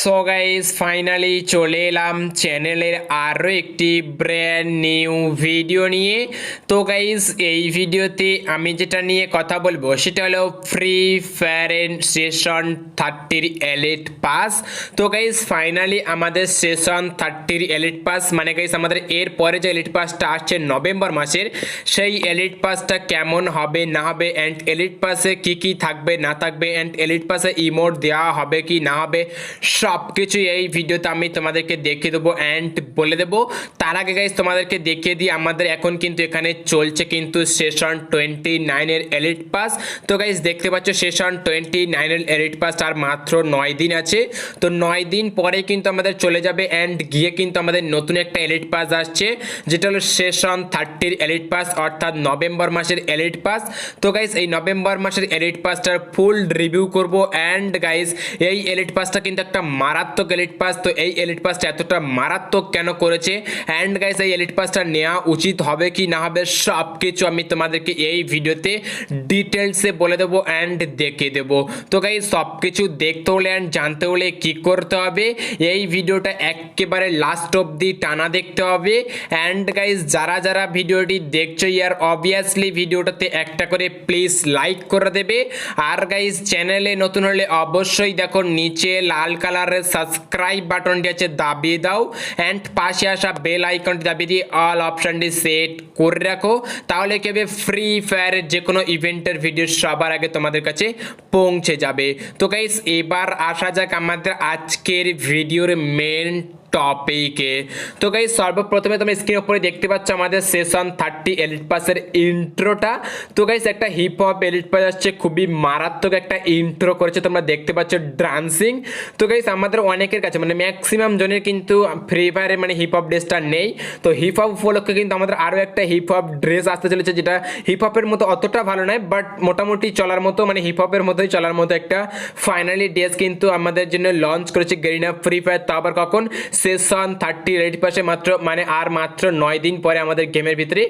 So guys finally চলে এলাম চ্যানেলের আরও একটি ব্র্যান্ড নিউ ভিডিও নিয়ে। তো গাইস এই ভিডিওতে আমি যেটা নিয়ে কথা বলব, সেটা হলো ফ্রি ফায়ার সেশন থার্টির এলিট পাস তো গাইস ফাইনালি আমাদের সেশন থার্টির এলিট পাস মানে গাইস আমাদের এর পরে যে এলিট পাসটা আসছে নভেম্বর মাসের, সেই এলিট পাসটা কেমন হবে, না হবে অ্যান্ড এলিট পাসে কি কি থাকবে, না থাকবে অ্যান্ড এলিট পাসে ইমোট দেওয়া হবে কি না হবে সব কিছু এই ভিডিওতে আমি তোমাদেরকে দেখিয়ে দেবো অ্যান্ড বলে দেবো। তার আগে গাইজ তোমাদেরকে দেখিয়ে দিই, আমাদের এখন কিন্তু এখানে চলছে কিন্তু সেশন টোয়েন্টি নাইনের এলিট পাস তো গাইজ দেখতে পাচ্ছ সেশন টোয়েন্টি নাইনের এলিট পাস আর মাত্র নয় দিন আছে। তো নয় দিন পরে কিন্তু আমাদের চলে যাবে অ্যান্ড গিয়ে কিন্তু আমাদের নতুন একটা এলিট পাস আসছে, যেটা হলো সেশন থার্টির এলিট পাস অর্থাৎ নভেম্বর মাসের এলিট পাস তো গাইজ এই নভেম্বর মাসের এলিট পাসটার ফুল রিভিউ করব অ্যান্ড গাইজ এই এলিট পাসটা কিন্তু একটা মারাত্মক এলিট পাস তো এই এলিট পাসটা এতটা মারাত্মক কেন করেছে? অ্যান্ড গাইস এই এলিট পাসটা নেওয়া উচিত হবে কি না হবে সব কিছু আমি তোমাদেরকে এই ভিডিওতে ডিটেলসে বলে দেবো অ্যান্ড দেখিয়ে দেবো। তো গাইজ সব কিছু দেখতে হলে অ্যান্ড জানতে হলে কি করতে হবে? এই ভিডিওটা একেবারে লাস্ট অবধি টানা দেখতে হবে। অ্যান্ড গাইস যারা যারা ভিডিওটি দেখছ, ইয়ার অবভিয়াসলি ভিডিওটাতে একটা করে প্লিজ লাইক করে দেবে। আর গাইস চ্যানেলে নতুন হলে অবশ্যই দেখো, নিচে লাল কালারের সাবস্ক্রাইব বাটনটি আছে দাবিয়ে দাও অ্যান্ড পাশে আসা বেল আইকনটি দাবিয়ে দিয়ে অল অপশানটি সেট করে রাখো। তাহলে কেবে ফ্রি ফায়ারের যে কোনো ইভেন্টের ভিডিও সবার আগে তোমাদের কাছে পৌঁছে যাবে। তো গাইস এবার আসা যাক আমাদের আজকের ভিডিওর মেন টপিকে তো গাই সর্বপ্রথমে তুমি স্ক্রিন উপরে দেখতে পাচ্ছ আমাদের সেশন থার্টি এলিট পাসের ইন্ট্রোটা তো গাইস একটা হিপ হপ এলিট পাস আসছে, খুবই মারাত্মক একটা ইন্ট্রো করেছে, তোমরা দেখতে পাচ্ছ ডান্সিং তো গাইস আমাদের অনেকের কাছে মানে ম্যাক্সিমাম জনের কিন্তু ফ্রি ফায়ারে মানে হিপ হপ ড্রেসটা নেই। তো হিপ হপ উপলক্ষে কিন্তু আমাদের আরও একটা হিপ হপ ড্রেস আসতে চলেছে, যেটা হিপ হপের মতো অতটা ভালো নয় বাট মোটামুটি চলার মতো মানে হিপ হপের মতোই চলার মতো একটা ফাইনালি ড্রেস কিন্তু আমাদের জন্য লঞ্চ করেছে গেরিনা ফ্রি ফায়ার তো আবার কখন? সেশন থার্টি রেড পাশে মাত্র মানে আর মাত্র নয় দিন পরে আমাদের গেমের ভিতরে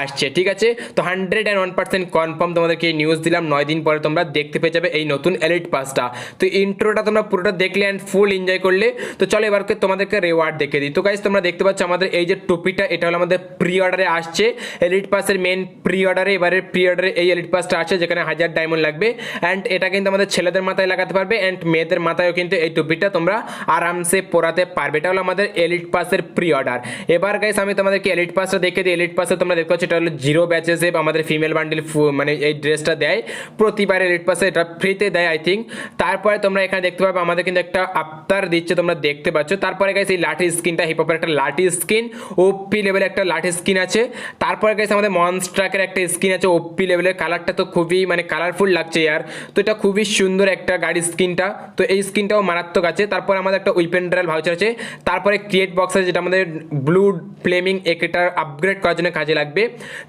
আসছে, ঠিক আছে? তো hundred and one percent confirm তোমাদেরকে নিউজ দিলাম, নয় দিন পরে তোমরা দেখতে পেয়ে যাবে এই নতুন এলিট পাসটা তো ইন্ট্রোটা তোমরা পুরোটা দেখলে অ্যান্ড ফুল এনজয় করলে, তো চলো এবারকে তোমাদেরকে রেওয়ার্ড দেখে দিই। তো গাইজ তোমরা দেখতে পাচ্ছ আমাদের এই যে টুপিটা, এটা হলো আমাদের প্রি অর্ডারে আসছে। এলিট পাসের মেন প্রি অর্ডারে এবারে প্রি অর্ডারে এই এলিট পাসটা আছে যেখানে হাজার ডায়মন্ড লাগবে। অ্যান্ড এটা কিন্তু আমাদের ছেলেদের মাথায় লাগাতে পারবে অ্যান্ড মেয়েদের মাথায়ও কিন্তু এই টুপিটা তোমরা আরামসে পরাতে পারবে। এটা হলো আমাদের এলিট পাসের প্রি অর্ডার এবার গাইস আমি তোমাদেরকে এলিট পাসটা দেখে দিই। এলিট পাসে তোমরা দেখতে পাচ্ছ, এটা হলো জিরো ব্যাচেস আমাদের ফিমেল বান্ডিল মানে এই ড্রেসটা দেয়। প্রতিবার এলিট পাসে এটা ফ্রিতে দেয় আই থিঙ্ক তারপরে তোমরা এখানে দেখতে পাবে, আমাদের কিন্তু একটা আফতার দিচ্ছে, তোমরা দেখতে পাচ্ছ। তারপরে গাইস এই লাঠি স্কিনটা হিপহপের একটা লাঠি স্কিন ওপি লেভেলের একটা লাঠি স্কিন আছে। তারপরে গাইস আমাদের মনস্ট্রাকের একটা স্কিন আছে ওপি লেভেলের কালারটা তো খুবই মানে কালারফুল লাগছে ইয়ার। তো এটা খুবই সুন্দর একটা গাড়ি স্কিনটা তো এই স্কিনটাও মারাত্মক আছে। তারপর আমাদের একটা উইপেন ড্রাল ভাউচার আছে। তারপরে ক্রিয়েট বক্স আছে, যেটা আমাদের ব্লু ফ্লেমিং এটার আপগ্রেড করার জন্য কাজে লাগবে।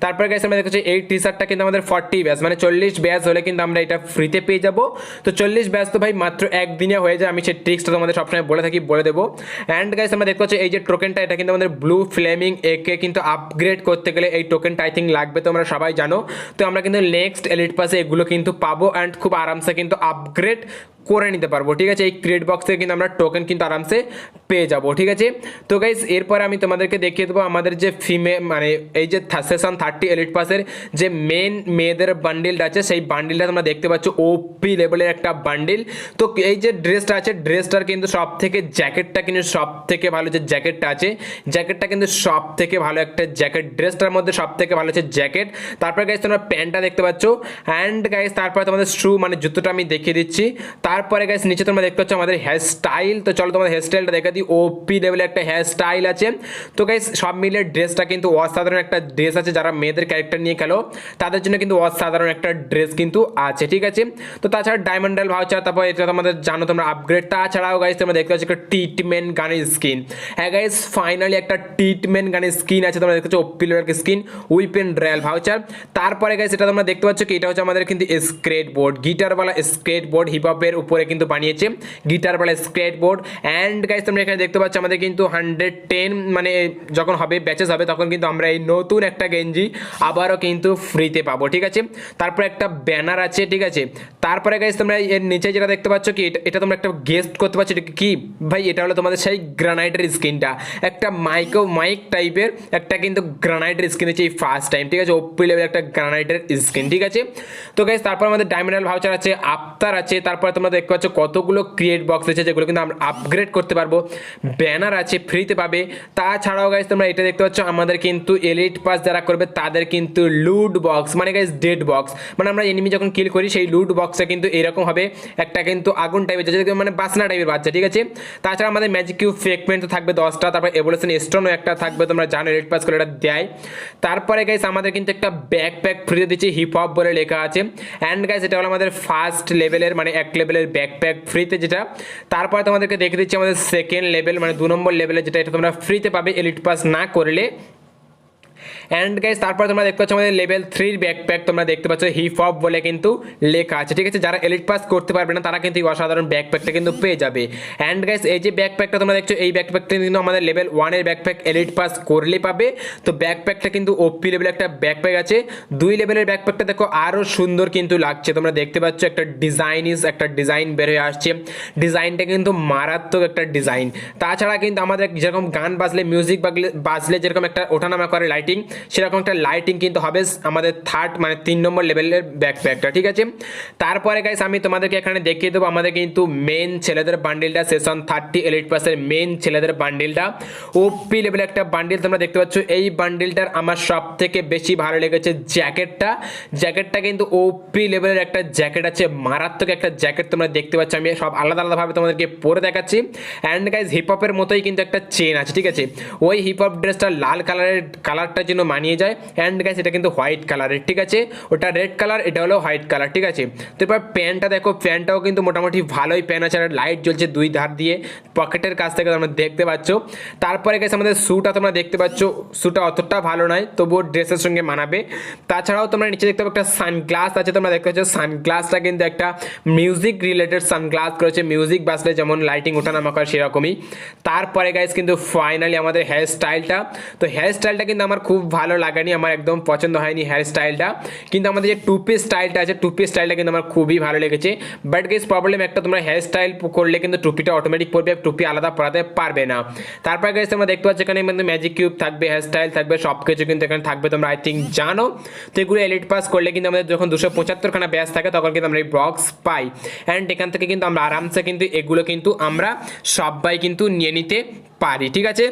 তারপরে গেছে আমরা দেখছি এই টি শার্টটা কিন্তু আমাদের ফর্টি ব্যাস মানে চল্লিশ ব্যাস হলে কিন্তু আমরা এটা ফ্রিতে পেয়ে যাব। তো চল্লিশ ব্যাস তো ভাই মাত্র একদিনে হয়ে যায়, আমি সেই ট্রিক্সটা তোমাদের সবসময় বলে থাকি, বলে দেবো। অ্যান্ড গাইস আমরা দেখতে পাচ্ছি এই যে টোকেনটা এটা কিন্তু আমাদের ব্লু ফ্লেমিং একে কিন্তু আপগ্রেড করতে গেলে এই টোকেনটা আই থিঙ্ক লাগবে, তোমরা সবাই জানো। তো আমরা কিন্তু নেক্সট এলিট পাসে এগুলো কিন্তু পাবো অ্যান্ড খুব আরামসে কিন্তু আপগ্রেড করে নিতে পারব, ঠিক আছে? এই ক্রিয়েট বক্স থেকে কিন্তু আমরা টোকেন কিন্তু আরামসে পেয়ে যাব, ঠিক আছে? তো গাইজ এরপরে আমি তোমাদেরকে দেখিয়ে দেবো আমাদের যে ফিমে মানে এই যে সেশন থার্টি এলিট পাসের যে মেন মেয়েদের বান্ডিলটা আছে, সেই বান্ডিলটা তোমরা দেখতে পাচ্ছ ওপি লেভেলের একটা বান্ডিল তো এই যে ড্রেসটা আছে ড্রেসটার কিন্তু সব থেকে জ্যাকেটটা কিন্তু সব থেকে ভালো যে জ্যাকেটটা আছে জ্যাকেটটা কিন্তু সব থেকে ভালো একটা জ্যাকেট ড্রেসটার মধ্যে সব থেকে ভালো হচ্ছে জ্যাকেট তারপরে গাইজ তোমরা প্যান্টটা দেখতে পাচ্ছ। অ্যান্ড গাইজ তারপরে তোমাদের শু মানে জুতোটা আমি দেখিয়ে দিচ্ছি। তারপরে গাইস নিচে তোমরা দেখতে পাচ্ছ আমাদের হেয়ার স্টাইল তো চলো তোমাদের হেয়ার স্টাইলটা দেখা দিই। ওপি লেভেলের একটা হেয়ার স্টাইল আছে। তো গাইস সব মিলে ড্রেসটা কিন্তু অসাধারণ একটা ড্রেস আছে। যারা মেয়েদের ক্যারেক্টার নিয়ে খেলো, তাদের জন্য কিন্তু অসাধারণ একটা ড্রেস কিন্তু আছে, ঠিক আছে? তো তাছাড়া ডায়মন্ড ডাল ভাউচার তারপর এটা তোমাদের জানো, তোমরা আপগ্রেড তাছাড়াও গাইস তোমরা দেখতে পাচ্ছ একটা ট্রিটমেন্ট গানের স্কিন হ্যাঁ গাইস ফাইনালি একটা ট্রিটমেন্ট গানের স্কিন আছে। তোমরা দেখতে পাচ্ছ O P skin weapon royal voucher তারপরে গাইস এটা তোমরা দেখতে পাচ্ছ কি? এটা হচ্ছে আমাদের কিন্তু স্কেট বোর্ড গিটারওয়ালা স্কেট বোর্ড হিপ উপরে কিন্তু বানিয়েছে গিটার বলে স্কেট অ্যান্ড গাইস তোমরা এখানে দেখতে পাচ্ছ আমাদের কিন্তু হান্ড্রেড টেন মানে যখন হবে ব্যাচেস হবে, তখন কিন্তু আমরা এই নতুন একটা গেঞ্জি আবারও কিন্তু ফ্রিতে পাবো, ঠিক আছে? তারপর একটা ব্যানার আছে, ঠিক আছে? তারপরে গাইজ তোমরা এর নিচে যেটা দেখতে পাচ্ছ কি, এটা- তোমরা একটা গেস্ট করতে পারছ কি? ভাই, এটা হলো তোমাদের সেই গ্রানাইটের স্কিনটা। একটা মাইকো মাইক টাইপের একটা কিন্তু গ্রানাইটের স্কিন হচ্ছে এই ফার্স্ট টাইম ঠিক আছে? ওপি লেভেল একটা গ্রানাইটের স্কিন ঠিক আছে? তো গাইজ তারপর আমাদের ডায়মন্ডাল ভাউচার আছে, আফতার আছে, তারপরে তোমরা দেখতে পাচ্ছ কতগুলো ক্রিয়েট বক্স আছে যেগুলো কিন্তু আমরা আপগ্রেড করতে পারব। ব্যানার আছে ফ্রিতে পাবে। তাছাড়াও গাইজ তোমরা এটা দেখতে পাচ্ছ, আমাদের কিন্তু এলিট পাস যারা করবে, তাদের কিন্তু লুট বক্স মানে গাইজ ডেড বক্স মানে আমরা এনিমি যখন কিল করি, সেই লুট বক্সে কিন্তু এরকম হবে। একটা কিন্তু আগুন টাইপের যেটা মানে বাসনা টাইপের বাচ্চা, ঠিক আছে? তাছাড়া আমাদের ম্যাজিক কিউ ফ্রেগমেন্ট থাকবে দশটা, তারপর এভলিউশন স্টোনও একটা থাকবে, তোমরা জানো এলিট পাস করে এটা দেয়। তারপরে গাইজ আমাদের কিন্তু একটা ব্যাকপ্যাক ফ্রিতে দিচ্ছে হিপ হপ বলে লেখা আছে। অ্যান্ড গাইজ এটা হলো আমাদের ফার্স্ট লেভেলের মানে এক লেভেলের ব্যাকপ্যাক ফ্রিতে যেটা, তারপরে তোমাদেরকে দেখে দিচ্ছি আমাদের সেকেন্ড লেভেল মানে দু নম্বর লেভেলে যেটা, এটা তোমরা ফ্রিতে পাবে এলিট পাস না করলে। অ্যান্ড গাইজ তারপর তোমরা দেখতে পাচ্ছ আমাদের লেভেল থ্রির ব্যাকপ্যাক তোমরা দেখতে পাচ্ছ হিপ হপ বলে কিন্তু লেখা আছে। ঠিক আছে? যারা এলিট পাস করতে পারবে না, তারা কিন্তু এই অসাধারণ ব্যাকপ্যাকটা কিন্তু পেয়ে যাবে। অ্যান্ড গাইজ এই যে ব্যাকপ্যাকটা তোমরা দেখছ, এই ব্যাকপ্যাকটা কিন্তু আমাদের লেভেল ওয়ানের ব্যাকপ্যাক এলিট পাস করলে পাবে। তো ব্যাকপ্যাকটা কিন্তু ওপি লেভেলের একটা ব্যাকপ্যাক আছে। দুই লেভেলের ব্যাকপ্যাকটা দেখো আরও সুন্দর কিন্তু লাগছে। তোমরা দেখতে পাচ্ছ, একটা ডিজাইন ইজ একটা ডিজাইন বের হয়ে আসছে। ডিজাইনটা কিন্তু মারাত্মক একটা ডিজাইন তাছাড়া কিন্তু আমাদের যেরকম গান বাজলে মিউজিক বাজলে যেরকম একটা ওঠানামা করে লাইটিং সেরকম একটা লাইটিং কিন্তু হবে আমাদের থার্ড মানে তিন নম্বর লেভেলের ব্যাকপ্যাকটা ঠিক আছে? তারপরে গাইস আমি তোমাদেরকে এখানে দেখিয়ে দেবো আমাদের কিন্তু মেন ছেলেদের বান্ডিলটা সেশন থার্টি এলিট পাসের মেন ছেলেদের বান্ডিলটা ওপি লেভেলের একটা বান্ডিল তোমরা দেখতে পাচ্ছ, এই বান্ডিলটার আমার সব থেকে বেশি ভালো লেগেছে জ্যাকেটটা জ্যাকেটটা কিন্তু ওপি লেভেলের একটা জ্যাকেট আছে, মারাত্মক একটা জ্যাকেট তোমরা দেখতে পাচ্ছ। আমি সব আলাদা আলাদাভাবে তোমাদেরকে পরে দেখাচ্ছি। অ্যান্ড গাইজ হিপ হপের মতোই কিন্তু একটা চেন আছে, ঠিক আছে? ওই হিপ হপ ড্রেসটা লাল কালারের কালারটা যেন মানিয়ে যায়। অ্যান্ড গাইজ এটা কিন্তু হোয়াইট কালারের ঠিক আছে? ওটা রেড কালার এটা হলো হোয়াইট কালার ঠিক আছে? তো এবার প্যান্টটা দেখো প্যান্টটাও কিন্তু মোটামুটি ভালোই প্যান্ট আছে, আর লাইট জ্বলছে দুই ধার দিয়ে। পকেটের কাছ থেকে তোমরা দেখতে পাচ্ছ। তারপরে গেছে আমাদের শ্যুটা তোমরা দেখতে পাচ্ছ। শ্যুটা অতটা ভালো নয়, তবুও ড্রেসের সঙ্গে মানাবে। তাছাড়াও তোমরা নিচে দেখতে পাচ্ছ, একটা সানগ্লাস আছে, তোমরা দেখতে পাচ্ছ সানগ্লাসটা কিন্তু একটা মিউজিক রিলেটেড সানগ্লাস করেছে। মিউজিক বাসলে যেমন লাইটিং ওঠানামা করে সেরকমই। তারপরে গাইজ কিন্তু ফাইনালি আমাদের হেয়ার স্টাইলটা তো হেয়ার স্টাইলটা কিন্তু আমার খুব ভালো লাগেনি, আমার একদম পছন্দ হয়নি হেয়ার স্টাইলটা কিন্তু আমাদের যে টুপি স্টাইলটা আছে টুপি স্টাইলটা কিন্তু আমার খুবই ভালো লেগেছে। বাট গেস প্রবলেম একটা, তোমরা হেয়ার স্টাইল করলে কিন্তু টুপিটা অটোমেটিক পড়বে টুপি আলাদা পরাতে পারবে না। তারপরে গেছে তোমরা দেখতে পাচ্ছ এখানে কিন্তু ম্যাজিক কিউব থাকবে হেয়ার স্টাইল থাকবে সব কিছু কিন্তু এখানে থাকবে, তোমরা আই থিঙ্ক জানো। তো এগুলো এলিট পাস করলে কিন্তু আমাদের যখন দুশো পঁচাত্তরখানা ব্যাস থাকে, তখন কিন্তু আমরা এই বক্স পাই। অ্যান্ড এখান থেকে কিন্তু আমরা আরামসে কিন্তু এগুলো কিন্তু আমরা সবাই কিন্তু নিয়ে নিতে পারি, ঠিক আছে?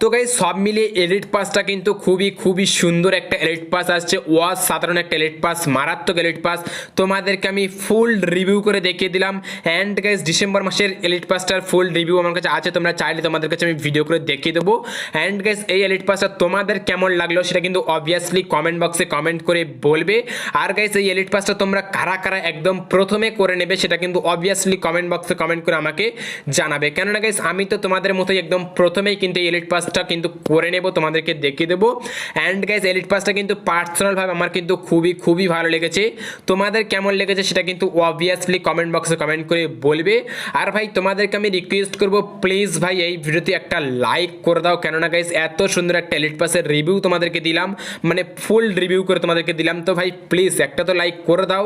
তো গাই সব মিলিয়ে এলিট পাসটা কিন্তু খুবই খুবই সুন্দর একটা এলিট পাস আসছে। ওয়াজ সাধারণ একটা এলিট পাস মারাত্মক এলিট পাস তোমাদেরকে আমি ফুল রিভিউ করে দেখিয়ে দিলাম। অ্যান্ড গাইজ ডিসেম্বর মাসের এলিট পাসটার ফুল রিভিউ আমার কাছে আছে, তোমরা চাইলে তোমাদের কাছে আমি ভিডিও করে দেখিয়ে দেবো। অ্যান্ড গাইজ এই এলিট পাসটা তোমাদের কেমন লাগল সেটা কিন্তু অবভিয়াসলি কমেন্ট বক্সে কমেন্ট করে বলবে। আর গাইজ এই এলিট পাসটা তোমরা কারা কারা একদম প্রথমে করে নেবে সেটা কিন্তু অবভিয়াসলি কমেন্ট বক্সে কমেন্ট করে আমাকে জানাবে। কেননা গাইজ আমি তো তোমাদের মতোই একদম প্রথমেই কিন্তু এই এলিট পাসটা কিন্তু করে নেব, তোমাদেরকে দেখিয়ে দেবো। অ্যান্ড গাইজ এলিট পাসটা কিন্তু পার্সোনালভাবে আমার কিন্তু খুবই খুবই ভালো লেগেছে। তোমাদের কেমন লেগেছে সেটা কিন্তু অবভিয়াসলি কমেন্ট বক্সে কমেন্ট করে বলবে। আর ভাই, তোমাদেরকে আমি রিকোয়েস্ট করব প্লিজ ভাই, এই ভিডিওতে একটা লাইক করে দাও। কেননা গাইজ এত সুন্দর একটা এলিট পাসের রিভিউ তোমাদেরকে দিলাম। মানে ফুল রিভিউ করে তোমাদেরকে দিলাম। তো ভাই প্লিজ একটা তো লাইক করে দাও।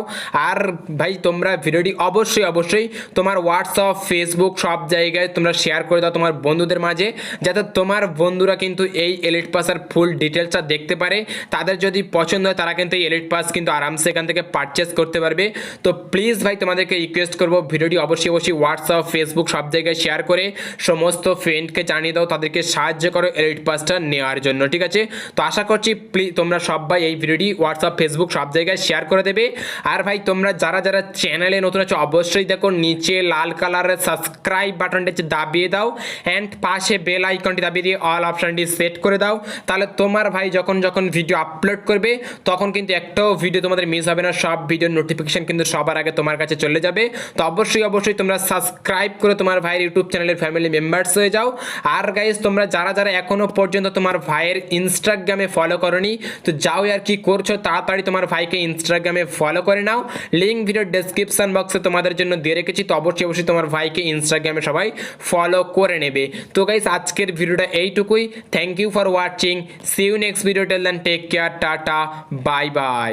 আর ভাই, তোমরা ভিডিওটি অবশ্যই অবশ্যই তোমার হোয়াটসঅ্যাপ ফেসবুক সব জায়গায় তোমরা শেয়ার করে দাও তোমার বন্ধুদের মাঝে। যাতে তোমার বন্ধুরা কিন্তু এই এলিট পাসের ফুল ডিটেলসটা দেখতে পারে। তাদের যদি পছন্দ হয়, তারা কিন্তু এই এলিট পাস কিন্তু আরামসে এখান থেকে পারচেস করতে পারবে। তো প্লিজ ভাই, তোমাদেরকে রিকোয়েস্ট করব, ভিডিওটি অবশ্যই অবশ্যই হোয়াটসঅ্যাপ ফেসবুক সব জায়গায় শেয়ার করে, সমস্ত ফ্রেন্ডকে জানিয়ে দাও, তাদেরকে সাহায্য করো এলিট পাসটা নেওয়ার জন্য, ঠিক আছে? তো আশা করছি প্লিজ তোমরা সবাই এই ভিডিওটি হোয়াটসঅ্যাপ ফেসবুক সব জায়গায় শেয়ার করে দেবে। আর ভাই, তোমরা যারা যারা চ্যানেলে নতুন আছো, অবশ্যই দেখো, নিচে লাল কালারের সাবস্ক্রাইব বাটনটা দাবিয়ে দাও অ্যান্ড পাশে বেল আইকনটি দাবিয়ে দিয়ে অল অপশানটি সেট করে দাও। তাহলে তোমার ভাই যখন যখন ভিডিও আপলোড করবে, তখন কিন্তু একটাও ভিডিও তোমাদের মিস হবে না। সব ভিডিওর নোটিফিকেশান কিন্তু সবার আগে তোমার কাছে চলে যাবে। তো অবশ্যই অবশ্যই তোমরা সাবস্ক্রাইব করে তোমার ভাইয়ের ইউটিউব চ্যানেলের ফ্যামিলি মেম্বার্স হয়ে যাও। আর গাইজ তোমরা যারা যারা এখনও পর্যন্ত তোমার ভাইয়ের ইনস্টাগ্রামে ফলো করনি, তো যাও আর কি করছ, তাড়াতাড়ি তোমার ভাইকে ইনস্টাগ্রামে ফলো করে নাও। লিঙ্ক ভিডিও ডেসক্রিপশন বক্সে তোমাদের জন্য দিয়ে রেখেছি। তো অবশ্যই অবশ্যই তোমার ভাইকে ইনস্টাগ্রামে সবাই ফলো করে নেবে। তো গাইজ আজকের ভিডিওটা এইটুকুই। Thank you for watching see you next video till then take care tata bye bye